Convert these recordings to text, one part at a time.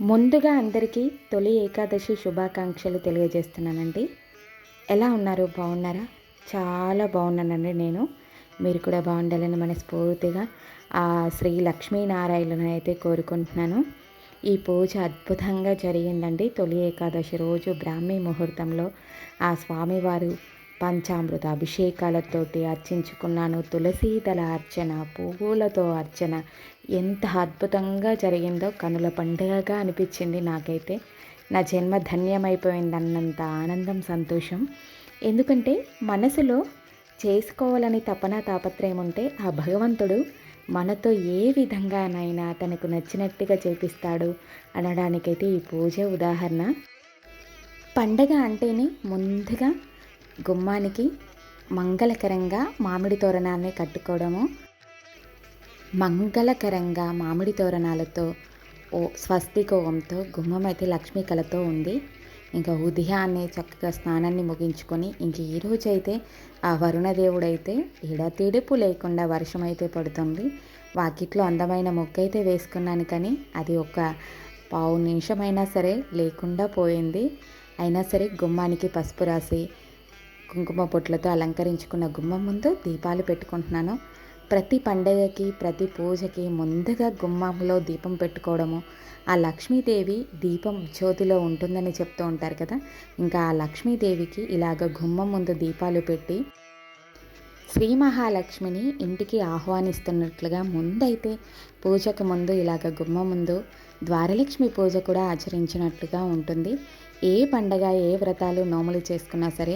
ముందుగా అందరికీ తొలి ఏకాదశి శుభాకాంక్షలు తెలియజేస్తున్నానండి. ఎలా ఉన్నారు? బాగున్నారా? చాలా బాగున్నానండి నేను. మీరు కూడా బాగుండాలని మనస్ఫూర్తిగా ఆ శ్రీ లక్ష్మీనారాయణను అయితే కోరుకుంటున్నాను. ఈ పూజ అద్భుతంగా జరిగిందండి. తొలి ఏకాదశి రోజు బ్రాహ్మీ ముహూర్తంలో ఆ స్వామివారు పంచామృత అభిషేకాలతోటి అర్చించుకున్నాను. తులసీదళ అర్చన పువ్వులతో అర్చన. ఎంత అద్భుతంగా జరిగిందో కనుల పండుగగా అనిపించింది నాకైతే. నా జన్మ ధన్యమైపోయింది అన్నంత ఆనందం సంతోషం. ఎందుకంటే మనసులో చేసుకోవాలని తపన తాపత్రయం ఉంటే ఆ భగవంతుడు మనతో ఏ విధంగానైనా తనకు నచ్చినట్టుగా చేపిస్తాడు అనడానికైతే ఈ పూజ ఉదాహరణ. పండగ అంటేనే ముందుగా గుమ్మానికి మంగళకరంగా మామిడి తోరణాన్ని కట్టుకోవడము మంగళకరంగా మామిడి తోరణాలతో ఓ స్వస్తి కోవంతో గుమ్మం అయితే లక్ష్మీ కళతో ఉంది. ఇంకా ఉదయాన్నే చక్కగా స్నానాన్ని ముగించుకొని ఇంక ఈరోజు అయితే ఆ వరుణదేవుడైతే ఎడతెడుపు లేకుండా వర్షం అయితే పడుతుంది. వాకిట్లో అందమైన మొక్క అయితే వేసుకున్నాను కానీ అది ఒక పావు నిమిషమైనా సరే లేకుండా పోయింది. అయినా సరే గుమ్మానికి పసుపు రాసి కుంకుమ పొట్లతో అలంకరించుకున్న గుమ్మం ముందు దీపాలు పెట్టుకుంటున్నాను. ప్రతి పండగకి ప్రతి పూజకి ముందుగా గుమ్మంలో దీపం పెట్టుకోవడము. ఆ లక్ష్మీదేవి దీపం జ్యోతిలో ఉంటుందని చెప్తూ ఉంటారు కదా. ఇంకా ఆ లక్ష్మీదేవికి ఇలాగ గుమ్మం ముందు దీపాలు పెట్టి శ్రీ మహాలక్ష్మిని ఇంటికి ఆహ్వానిస్తున్నట్లుగా ముందైతే పూజకు ముందు ఇలాగ గుమ్మ ముందు ద్వారలక్ష్మి పూజ కూడా ఆచరించినట్లుగా ఉంటుంది. ఏ పండగ ఏ వ్రతాలు నోములు చేసుకున్నా సరే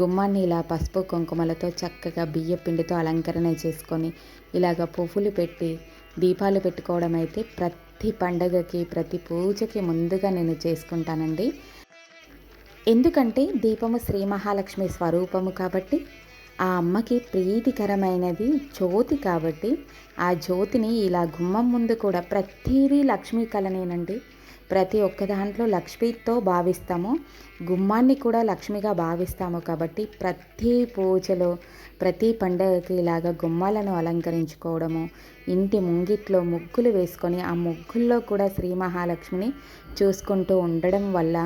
గుమ్మాన్ని ఇలా పసుపు కుంకుమలతో చక్కగా బియ్య పిండితో అలంకరణ చేసుకొని ఇలాగ పువ్వులు పెట్టి దీపాలు పెట్టుకోవడం అయితే ప్రతి పండగకి ప్రతి పూజకి ముందుగా నేను చేసుకుంటానండి. ఎందుకంటే దీపము శ్రీ మహాలక్ష్మి స్వరూపము కాబట్టి ఆ అమ్మకి ప్రీతికరమైనది జ్యోతి కాబట్టి ఆ జ్యోతిని ఇలా గుమ్మం ముందు కూడా ప్రతిదీ లక్ష్మీ కళనేనండి ప్రతి ఒక్క దాంట్లో లక్ష్మితో భావిస్తాము. గుమ్మాన్ని కూడా లక్ష్మిగా భావిస్తాము కాబట్టి ప్రతి పూజలో ప్రతి పండగకి ఇలాగ గుమ్మాలను అలంకరించుకోవడము ఇంటి ముంగిట్లో ముగ్గులు వేసుకొని ఆ ముగ్గుల్లో కూడా శ్రీ మహాలక్ష్మిని చూసుకుంటూ ఉండడం వల్ల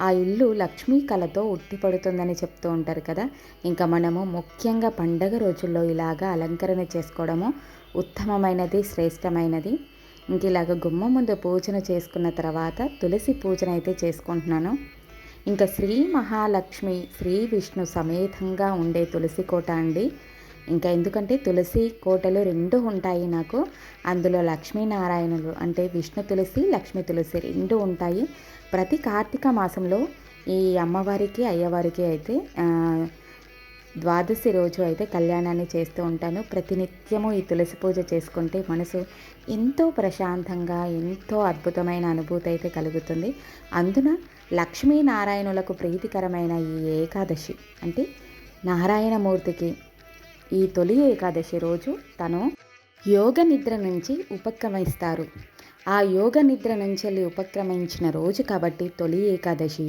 ఆ ఇల్లు లక్ష్మీ కళతో ఉట్టిపడుతుందని చెప్తూ ఉంటారు కదా. ఇంకా మనము ముఖ్యంగా పండగ రోజుల్లో ఇలాగా అలంకరణ చేసుకోవడము ఉత్తమమైనది శ్రేష్టమైనది. ఇంక ఇలాగ గుమ్మ ముందు పూజన చేసుకున్న తర్వాత తులసి పూజన అయితే చేసుకుంటున్నాను. ఇంకా శ్రీ మహాలక్ష్మి శ్రీ విష్ణు సమేతంగా ఉండే తులసి కోట అండి. ఇంకా ఎందుకంటే తులసి కోటలు రెండు ఉంటాయి నాకు. అందులో లక్ష్మీనారాయణులు అంటే విష్ణు తులసి లక్ష్మీ తులసి రెండు ఉంటాయి. ప్రతి కార్తీక మాసంలో ఈ అమ్మవారికి అయ్యవారికి అయితే ద్వాదశి రోజు అయితే కళ్యాణాన్ని చేస్తూ ఉంటాను. ప్రతినిత్యము ఈ తులసి పూజ చేసుకుంటే మనసు ఎంతో ప్రశాంతంగా ఎంతో అద్భుతమైన అనుభూతి అయితే కలుగుతుంది. అందున లక్ష్మీనారాయణులకు ప్రీతికరమైన ఈ ఏకాదశి అంటే నారాయణమూర్తికి ఈ తొలి ఏకాదశి రోజు తను యోగ నిద్ర నుంచి ఉపక్రమిస్తారు. ఆ యోగ నిద్ర నుంచి ఉపక్రమించిన రోజు కాబట్టి తొలి ఏకాదశి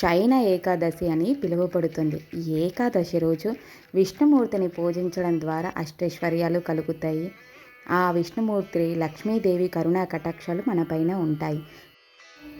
శయన ఏకాదశి అని పిలువబడుతుంది. ఈ ఏకాదశి రోజు విష్ణుమూర్తిని పూజించడం ద్వారా అష్టైశ్వర్యాలు కలుగుతాయి. ఆ విష్ణుమూర్తి లక్ష్మీదేవి కరుణా కటాక్షాలు మనపైన ఉంటాయి.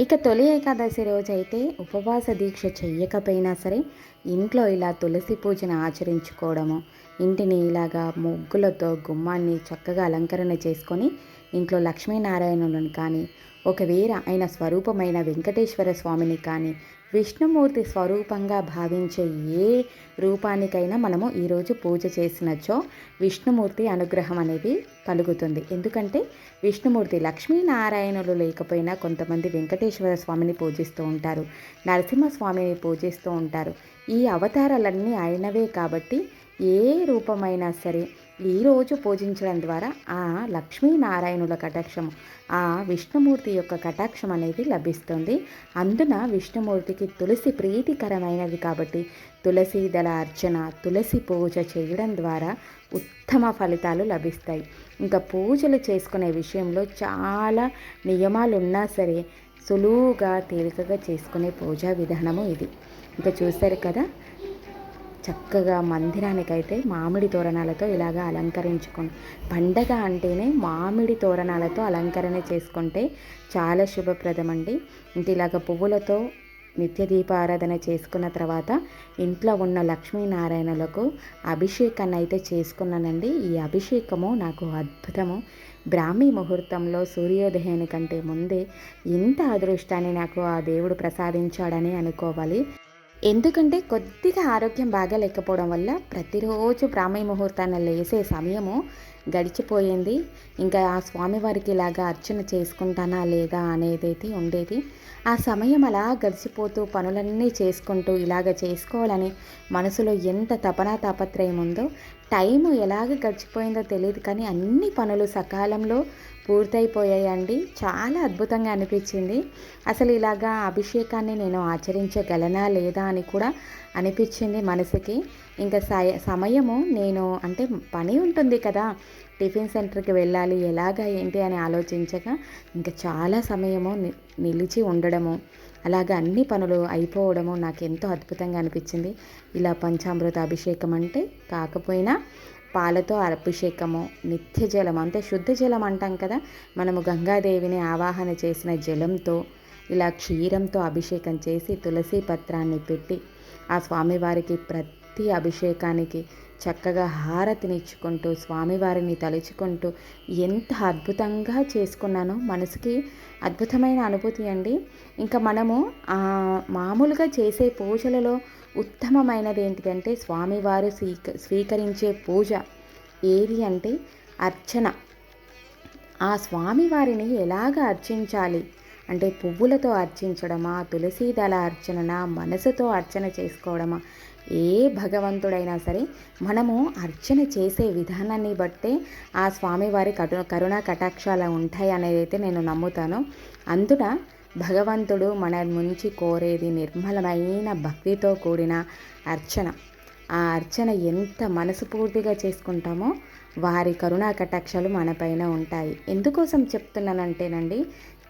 ఇక తొలి ఏకాదశి రోజు అయితే ఉపవాస దీక్ష చెయ్యకపోయినా సరే ఇంట్లో ఇలా తులసి పూజను ఆచరించుకోవడము ఇంటిని ఇలాగా ముగ్గులతో గుమ్మాన్ని చక్కగా అలంకరణ చేసుకొని ఇంట్లో లక్ష్మీనారాయణులను కానీ ఒకవేళ ఆయన స్వరూపమైన వెంకటేశ్వర స్వామిని కానీ విష్ణుమూర్తి స్వరూపంగా భావించే ఏ రూపానికైనా మనము ఈరోజు పూజ చేసినచో విష్ణుమూర్తి అనుగ్రహం అనేది కలుగుతుంది. ఎందుకంటే విష్ణుమూర్తి లక్ష్మీనారాయణులు లేకపోయినా కొంతమంది వెంకటేశ్వర స్వామిని పూజిస్తూ ఉంటారు నరసింహస్వామిని పూజిస్తూ ఉంటారు. ఈ అవతారాలన్నీ ఆయనవే కాబట్టి ఏ రూపమైనా సరే ఈరోజు పూజించడం ద్వారా ఆ లక్ష్మీనారాయణుల కటాక్షం ఆ విష్ణుమూర్తి యొక్క కటాక్షం అనేది లభిస్తుంది. అందున విష్ణుమూర్తికి తులసి ప్రీతికరమైనది కాబట్టి తులసి దళ అర్చన తులసి పూజ చేయడం ద్వారా ఉత్తమ ఫలితాలు లభిస్తాయి. ఇంకా పూజలు చేసుకునే విషయంలో చాలా నియమాలు ఉన్నా సరే సులువుగా తేలికగా చేసుకునే పూజా విధానము ఇది. ఇంకా చూశారు కదా చక్కగా మందిరానికైతే మామిడి తోరణాలతో ఇలాగా అలంకరించుకుని పండగ అంటేనే మామిడి తోరణాలతో అలంకరణ చేసుకుంటే చాలా శుభప్రదం అండి ఇంక ఇలాగ పువ్వులతో నిత్య దీపారాధన చేసుకున్న తర్వాత ఇంట్లో ఉన్న లక్ష్మీనారాయణలకు అభిషేకాన్ని అయితే చేసుకున్నానండి. ఈ అభిషేకము నాకు అద్భుతము. బ్రాహ్మీ ముహూర్తంలో సూర్యోదయానికంటే ముందే ఇంత అదృష్టాన్ని నాకు ఆ దేవుడు ప్రసాదించాడని అనుకోవాలి. ఎందుకంటే కొద్దిగా ఆరోగ్యం బాగా లేకపోవడం వల్ల ప్రతిరోజు బ్రాహ్మీ ముహూర్తాన్ని లేసే సమయము గడిచిపోయింది. ఇంకా ఆ స్వామివారికి ఇలాగా అర్చన చేసుకుంటానా లేదా అనేదైతే ఉండేది. ఆ సమయం అలా గడిచిపోతూ పనులన్నీ చేసుకుంటూ ఇలాగ చేసుకోవాలని మనసులో ఎంత తపనా తాపత్రయం ఉందో టైం ఎలాగ గడిచిపోయిందో తెలియదు కానీ అన్ని పనులు సకాలంలో పూర్తయిపోయాయండి. చాలా అద్భుతంగా అనిపించింది. అసలు ఇలాగా అభిషేకాన్ని నేను ఆచరించగలనా లేదా అని కూడా అనిపించింది మనసుకి. ఇంకా సమయము నేను అంటే పని ఉంటుంది కదా టిఫిన్ సెంటర్కి వెళ్ళాలి ఎలాగా ఏంటి అని ఆలోచించగా ఇంకా చాలా సమయము నిలిచి ఉండడము అలాగ అన్ని పనులు అయిపోవడము నాకు ఎంతో అద్భుతంగా అనిపించింది. ఇలా పంచామృత అభిషేకం అంటే కాకపోయినా పాలతో అభిషేకము నిత్య జలం అంటే శుద్ధ జలం అంటాం కదా మనము గంగాదేవిని ఆవాహన చేసిన జలంతో ఇలా క్షీరంతో అభిషేకం చేసి తులసి పత్రాన్ని పెట్టి ఆ స్వామివారికి ప్రతి భక్తి అభిషేకానికి చక్కగా హారతినిచ్చుకుంటూ స్వామివారిని తలుచుకుంటూ ఎంత అద్భుతంగా చేసుకున్నానో మనసుకి అద్భుతమైన అనుభూతి అండి. ఇంకా మనము మామూలుగా చేసే పూజలలో ఉత్తమమైనది ఏంటిదంటే స్వామివారు స్వీక స్వీకరించే పూజ. ఏది అంటే అర్చన. ఆ స్వామివారిని ఎలాగ అర్చించాలి? అంటే పువ్వులతో అర్చించడమా? తులసీదళ అర్చననా? మనసుతో అర్చన చేసుకోవడమా? ఏ భగవంతుడైనా సరే మనము అర్చన చేసే విధానాన్ని బట్టే ఆ స్వామివారి కటు కరుణా కటాక్షాలు ఉంటాయి అనేది అయితే నేను నమ్ముతాను. అందున భగవంతుడు మన నుంచి కోరేది నిర్మలమైన భక్తితో కూడిన అర్చన. ఆ అర్చన ఎంత మనసుపూర్తిగా చేసుకుంటామో వారి కరుణా కటాక్షాలు మనపైన ఉంటాయి. ఎందుకోసం చెప్తున్నానంటేనండి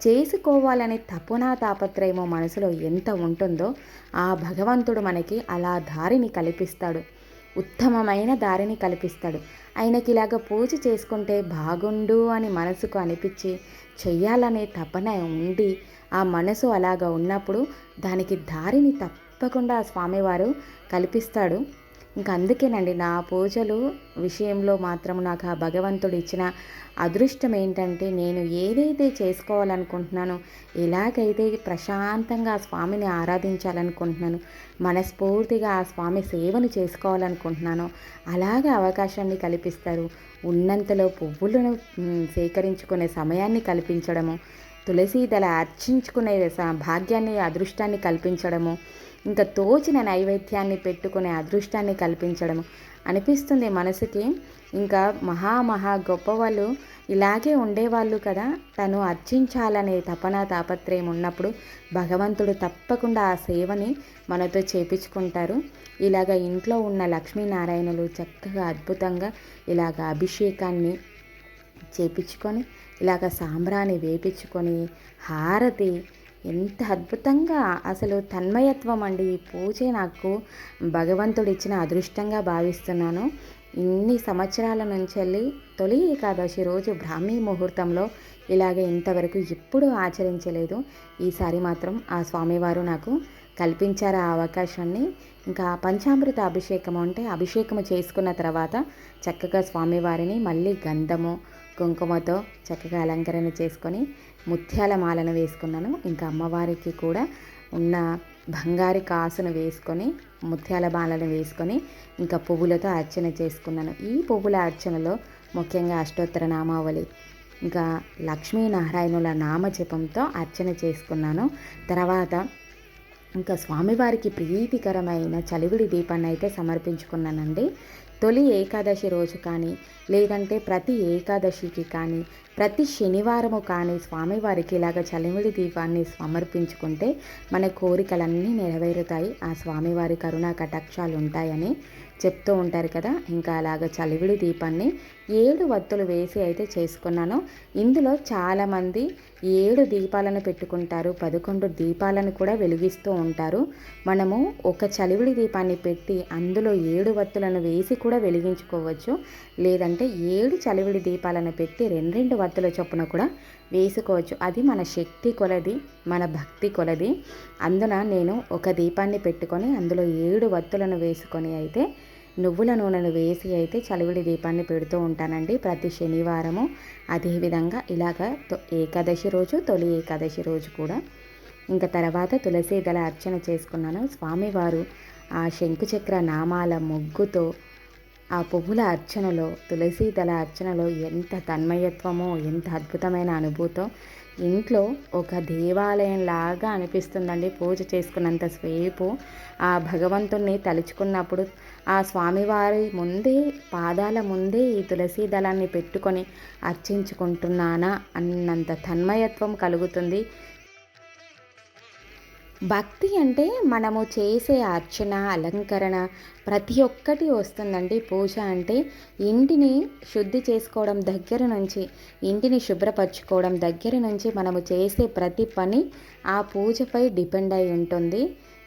చేసుకోవాలని తపునా తాపత్రయమో మనసులో ఎంత ఉంటుందో ఆ భగవంతుడు మనకి అలా దారిని కల్పిస్తాడు. ఉత్తమమైన దారిని కల్పిస్తాడు. ఆయనకి ఇలాగ పూజ చేసుకుంటే బాగుండు అని మనసుకు అనిపించి చెయ్యాలనే తపన ఉండి ఆ మనసు అలాగ ఉన్నప్పుడు దానికి దారిని తప్పకుండా స్వామివారు కల్పిస్తాడు. ఇంకా అందుకేనండి నా పూజలు విషయంలో మాత్రం నాకు ఆ భగవంతుడు ఇచ్చిన అదృష్టం ఏంటంటే నేను ఏదైతే చేసుకోవాలనుకుంటున్నానో ఎలాగైతే ప్రశాంతంగా ఆ స్వామిని ఆరాధించాలనుకుంటున్నాను మనస్ఫూర్తిగా ఆ స్వామి సేవను చేసుకోవాలనుకుంటున్నానో అలాగే అవకాశాన్ని కల్పిస్తారు. ఉన్నంతలో పువ్వులను సేకరించుకునే సమయాన్ని కల్పించడము తులసీదల అర్చించుకునే భాగ్యాన్ని అదృష్టాన్ని కల్పించడము ఇంకా తోచిన నైవేద్యాన్ని పెట్టుకునే అదృష్టాన్ని కల్పించడం అనిపిస్తుంది మనసుకి. ఇంకా మహామహా గొప్పవాళ్ళు ఇలాగే ఉండేవాళ్ళు కదా. తను అర్చించాలనే తపన తాపత్రయం ఉన్నప్పుడు భగవంతుడు తప్పకుండా ఆ సేవని మనతో చేపించుకుంటారు. ఇలాగ ఇంట్లో ఉన్న లక్ష్మీనారాయణలు చక్కగా అద్భుతంగా ఇలాగ అభిషేకాన్ని చేపించుకొని ఇలాగ సాంబ్రాన్ని వేపించుకొని హారతి ఎంత అద్భుతంగా అసలు తన్మయత్వం అండి ఈ పూజే నాకు భగవంతుడు ఇచ్చిన అదృష్టంగా భావిస్తున్నాను. ఇన్ని సంవత్సరాల నుంచి వెళ్ళి తొలి ఏకాదశి రోజు బ్రాహ్మీ ముహూర్తంలో ఇలాగే ఇంతవరకు ఎప్పుడూ ఆచరించలేదు. ఈసారి మాత్రం ఆ స్వామివారు నాకు కల్పించారు ఆ అవకాశాన్ని. ఇంకా పంచామృత అభిషేకం అంటే అభిషేకం చేసుకున్న తర్వాత చక్కగా స్వామివారిని మళ్ళీ గంధము కుంకుమతో చక్కగా అలంకరణ చేసుకొని ముత్యాల మాలను వేసుకున్నాను. ఇంకా అమ్మవారికి కూడా ఉన్న బంగారు కాసును వేసుకొని ముత్యాల మాలను వేసుకొని ఇంకా పువ్వులతో అర్చన చేసుకున్నాను. ఈ పువ్వుల అర్చనలో ముఖ్యంగా అష్టోత్తర నామావళి ఇంకా లక్ష్మీనారాయణుల నామజపంతో అర్చన చేసుకున్నాను. తర్వాత ఇంకా స్వామివారికి ప్రీతికరమైన చలివిడి దీపాన్ని అయితే సమర్పించుకున్నానండి. తొలి ఏకాదశి రోజు కానీ లేదంటే ప్రతి ఏకాదశికి కానీ ప్రతి శనివారము కానీ స్వామివారికి ఇలాగ చలిమిడి దీపాన్ని సమర్పించుకుంటే మన కోరికలన్నీ నెరవేరుతాయి. ఆ స్వామివారి కరుణా కటాక్షాలు ఉంటాయని చెప్తూ ఉంటారు కదా. ఇంకా అలాగ చలివిడి దీపాన్ని ఏడు వత్తులు వేసి అయితే చేసుకున్నాను. ఇందులో చాలామంది ఏడు దీపాలను పెట్టుకుంటారు పదకొండు దీపాలను కూడా వెలిగిస్తూ ఉంటారు. మనము ఒక చలివిడి దీపాన్ని పెట్టి అందులో ఏడు వత్తులను వేసి కూడా వెలిగించుకోవచ్చు. లేదంటే ఏడు చలివిడి దీపాలను పెట్టి రెండు రెండు వత్తుల చొప్పున కూడా వేసుకోవచ్చు. అది మన శక్తి కొలది మన భక్తి కొలది. అందున నేను ఒక దీపాన్ని పెట్టుకొని అందులో ఏడు వత్తులను వేసుకొని అయితే నువ్వుల నూనెను వేసి అయితే చలివిడి దీపాన్ని పెడుతూ ఉంటానండి ప్రతి శనివారము. అదేవిధంగా ఇలాగ ఏకాదశి రోజు తొలి ఏకాదశి రోజు కూడా. ఇంకా తర్వాత తులసి దళ అర్చన చేసుకున్నాను. స్వామివారు ఆ శంకుచక్ర నామాల ముగ్గుతో ఆ పువ్వుల అర్చనలో తులసి దళ అర్చనలో ఎంత తన్మయత్వమో ఎంత అద్భుతమైన అనుభూతో ఇంట్లో ఒక దేవాలయం లాగా అనిపిస్తుందండి. పూజ చేసుకున్నంత సేపు ఆ భగవంతుణ్ణి తలుచుకున్నప్పుడు ఆ స్వామివారి ముందే పాదాల ముందే ఈ తులసి దళాన్ని పెట్టుకొని అర్చించుకుంటున్నానా అన్నంత తన్మయత్వం కలుగుతుంది. భక్తి అంటే మనము చేసే అర్చన అలంకరణ ప్రతి ఒక్కటి వస్తుందండి. పూజ అంటే ఇంటిని శుద్ధి చేసుకోవడం దగ్గర నుంచి ఇంటిని శుభ్రపరచుకోవడం దగ్గర నుంచి మనము చేసే ప్రతి పని ఆ పూజపై డిపెండ్ అయి ఉంటుంది.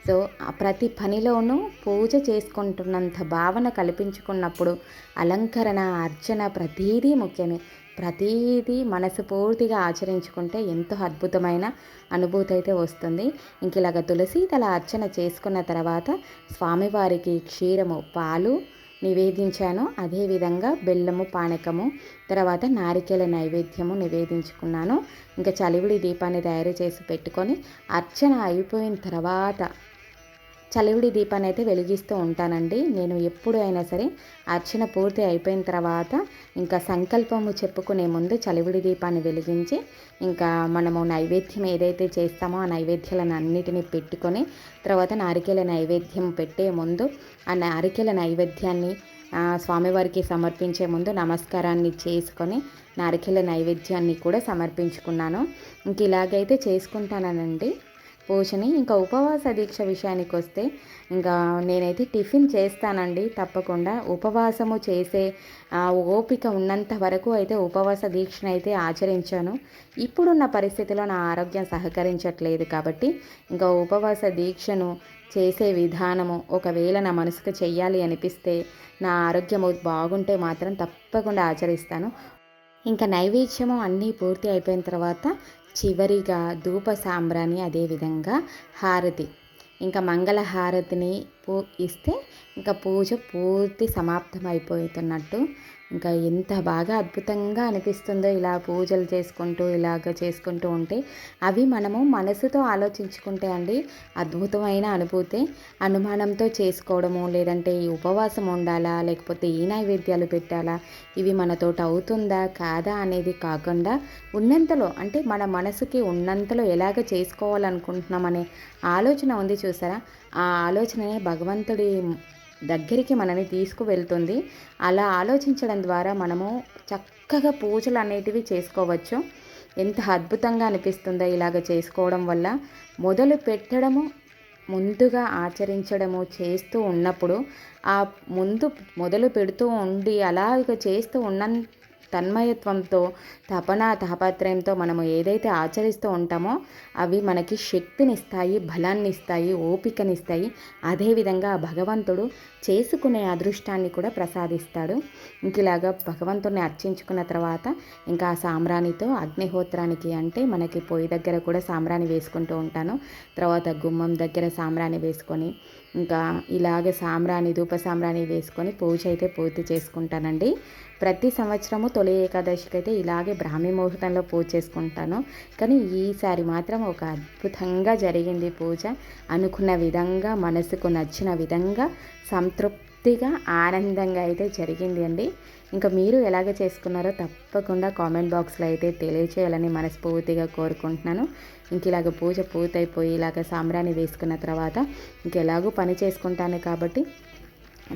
సో ప్రతి పనిలోనూ పూజ చేసుకుంటున్నంత భావన కల్పించుకున్నప్పుడు అలంకరణ అర్చన ప్రతీదీ ముఖ్యమే. ప్రతీదీ మనసు పూర్తిగా ఆచరించుకుంటే ఎంతో అద్భుతమైన అనుభూతి అయితే వస్తుంది. ఇంక ఇలాగ తులసి తల అర్చన చేసుకున్న తర్వాత స్వామివారికి క్షీరము పాలు నివేదించాను. అదేవిధంగా బెల్లము పానకము తర్వాత నారికేల నైవేద్యము నివేదించుకున్నాను. ఇంకా చలివిడి దీపాన్ని తయారు చేసి పెట్టుకొని అర్చన అయిపోయిన తర్వాత చలివిడి దీపాన్ని అయితే వెలిగిస్తూ ఉంటానండి. నేను ఎప్పుడు అయినా సరే అర్చన పూర్తి అయిపోయిన తర్వాత ఇంకా సంకల్పము చెప్పుకునే ముందు చలివిడి దీపాన్ని వెలిగించి ఇంకా మనము నైవేద్యం ఏదైతే చేస్తామో ఆ నైవేద్యాలను అన్నిటిని పెట్టుకొని తర్వాత నారికేల నైవేద్యం పెట్టే ముందు ఆ నారికేల నైవేద్యాన్ని స్వామివారికి సమర్పించే ముందు నమస్కారాన్ని చేసుకొని నారికేల నైవేద్యాన్ని కూడా సమర్పించుకున్నాను. ఇంక ఇలాగైతే చేసుకుంటానండి పోషని ఇంకా ఉపవాస దీక్ష విషయానికి వస్తే ఇంకా నేనైతే టిఫిన్ చేస్తానండి తప్పకుండా. ఉపవాసము చేసే ఓపిక ఉన్నంత వరకు అయితే ఉపవాస దీక్షను అయితే ఆచరించాను. ఇప్పుడున్న పరిస్థితిలో నా ఆరోగ్యం సహకరించట్లేదు కాబట్టి ఇంకా ఉపవాస దీక్షను చేసే విధానము ఒకవేళ నా మనసుకు చెయ్యాలి అనిపిస్తే నా ఆరోగ్యము బాగుంటే మాత్రం తప్పకుండా ఆచరిస్తాను. ఇంకా నైవేద్యము అన్నీ పూర్తి అయిపోయిన తర్వాత చివరిగా ధూప సాంబ్రాణి అదేవిధంగా హారతి. ఇంకా మంగళ హారతిని పూ ఇస్తే ఇంకా పూజ పూర్తి సమాప్తం అయిపోతున్నట్టు ఇంకా ఎంత బాగా అద్భుతంగా అనిపిస్తుందో ఇలా పూజలు చేసుకుంటూ ఇలాగ చేసుకుంటూ ఉంటే అవి మనము మనసుతో ఆలోచించుకుంటే అండి అద్భుతమైన అనుభూతి. అనుమానంతో చేసుకోవడము లేదంటే ఈ ఉపవాసం ఉండాలా లేకపోతే ఈ నైవేద్యాలు పెట్టాలా ఇవి మనతోటి అవుతుందా కాదా అనేది కాకుండా ఉన్నంతలో అంటే మన మనసుకి ఉన్నంతలో ఎలాగ చేసుకోవాలనుకుంటున్నామనే ఆలోచన ఉంది చూసారా? ఆ ఆలోచననే భగవంతుడి దగ్గరికి మనని తీసుకువెళ్తుంది. అలా ఆలోచించడం ద్వారా మనము చక్కగా పూజలు అనేటివి చేసుకోవచ్చు. ఎంత అద్భుతంగా అనిపిస్తుందో ఇలాగ చేసుకోవడం వల్ల మొదలు పెట్టడము ముందుగా ఆచరించడము చేస్తూ ఉన్నప్పుడు ఆ ముందు మొదలు పెడుతూ ఉండి అలాగ చేస్తూ ఉన్న తన్మయత్వంతో తపన తాపత్రయంతో మనము ఏదైతే ఆచరిస్తూ ఉంటామో అవి మనకి శక్తినిస్తాయి బలాన్ని ఇస్తాయి ఓపికనిస్తాయి అదేవిధంగా భగవంతుడు చేసుకునే అదృష్టాన్ని కూడా ప్రసాదిస్తాడు. ఇంక ఇలాగా భగవంతుడిని అర్చించుకున్న తర్వాత ఇంకా ఆ సామ్రాణితో అగ్నిహోత్రానికి అంటే మనకి పొయ్యి దగ్గర కూడా సాంబ్రాణి వేసుకుంటూ ఉంటాను. తర్వాత గుమ్మం దగ్గర సాంబ్రాణి వేసుకొని ఇంకా ఇలాగ సామ్రాణి ధూప సాంబ్రాణి వేసుకొని పూజ అయితే పూర్తి చేసుకుంటానండి. ప్రతి సంవత్సరము తొలి ఏకాదశికి అయితే ఇలాగే బ్రాహ్మీ ముహూర్తంలో పూజ చేసుకుంటాను. కానీ ఈసారి మాత్రం ఒక అద్భుతంగా జరిగింది పూజ. అనుకున్న విధంగా మనసుకు నచ్చిన విధంగా సంతృప్తిగా ఆనందంగా అయితే జరిగింది అండి. ఇంకా మీరు ఎలాగ చేసుకున్నారో తప్పకుండా కామెంట్ బాక్స్లో అయితే తెలియచేయాలని మనస్ఫూర్తిగా కోరుకుంటున్నాను. ఇంక ఇలాగ పూజ పూర్తయిపోయి ఇలాగ సాంబ్రాణి వేసుకున్న తర్వాత ఇంకెలాగూ పని చేసుకుంటాను కాబట్టి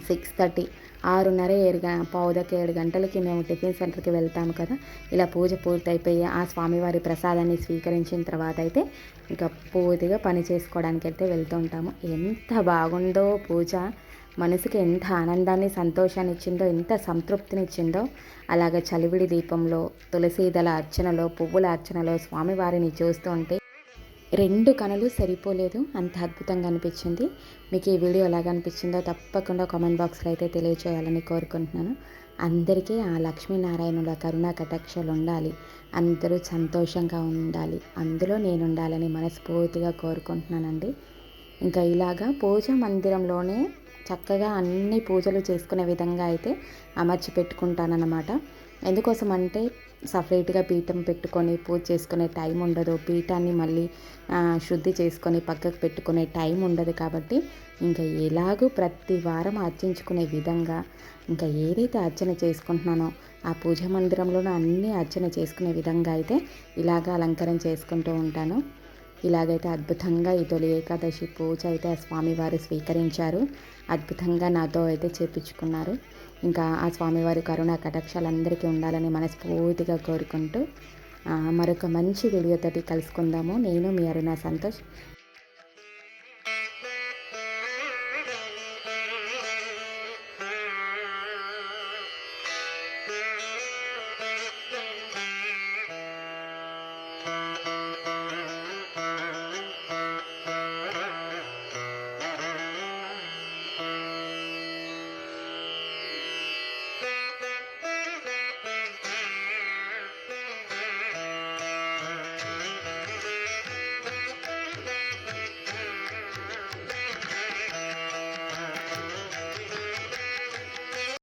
సిక్స్ థర్టీ ఆరున్నర ఏడు పావుదకి ఏడు గంటలకి మేము టిఫిన్ సెంటర్కి వెళ్తాము కదా. ఇలా పూజ పూర్తయిపోయి ఆ స్వామివారి ప్రసాదాన్ని స్వీకరించిన తర్వాత అయితే ఇంకా పూర్తిగా పని చేసుకోవడానికి అయితే వెళ్తూ ఉంటాము. ఎంత బాగుందో పూజ. మనసుకి ఎంత ఆనందాన్ని సంతోషాన్ని ఇచ్చిందో ఎంత సంతృప్తిని ఇచ్చిందో. అలాగే చలివిడి దీపంలో తులసీదళ అర్చనలో పువ్వుల అర్చనలో స్వామివారిని చూస్తూ ఉంటే రెండు కనులు సరిపోలేదు. అంత అద్భుతంగా అనిపించింది. మీకు ఈ వీడియో ఎలాగ అనిపించిందో తప్పకుండా కామెంట్ బాక్స్లో అయితే తెలియచేయాలని కోరుకుంటున్నాను. అందరికీ ఆ లక్ష్మీనారాయణుల కరుణా కటాక్షలు ఉండాలి. అందరూ సంతోషంగా ఉండాలి. అందులో నేను ఉండాలని మనస్ఫూర్తిగా కోరుకుంటున్నానండి. ఇంకా ఇలాగా పూజ మందిరంలోనే చక్కగా అన్ని పూజలు చేసుకునే విధంగా అయితే అమర్చి పెట్టుకుంటానన్నమాట. ఎందుకోసం అంటే సపరేట్గా పీఠం పెట్టుకొని పూజ చేసుకునే టైం ఉండదు. పీఠాన్ని మళ్ళీ శుద్ధి చేసుకొని పక్కకు పెట్టుకునే టైం ఉండదు కాబట్టి ఇంకా ఎలాగూ ప్రతి వారం అర్చించుకునే విధంగా ఇంకా ఏదైతే అర్చన చేసుకుంటున్నానో ఆ పూజ మందిరంలోనూ అన్నీ అర్చన చేసుకునే విధంగా అయితే ఇలాగ అలంకరణ చేసుకుంటూ ఉంటాను. ఇలాగైతే అద్భుతంగా ఈ తొలి ఏకాదశి పూజ అయితే ఆ స్వామివారు స్వీకరించారు. అద్భుతంగా నాతో అయితే చేపించుకున్నారు. ఇంకా ఆ స్వామివారి కరుణ కటాక్షాలు అందరికీ ఉండాలని మనస్ఫూర్తిగా కోరుకుంటూ మరొక మంచి వీడియోతోటి కలుసుకుందాము. నేను మీ అరుణ సంతోష్.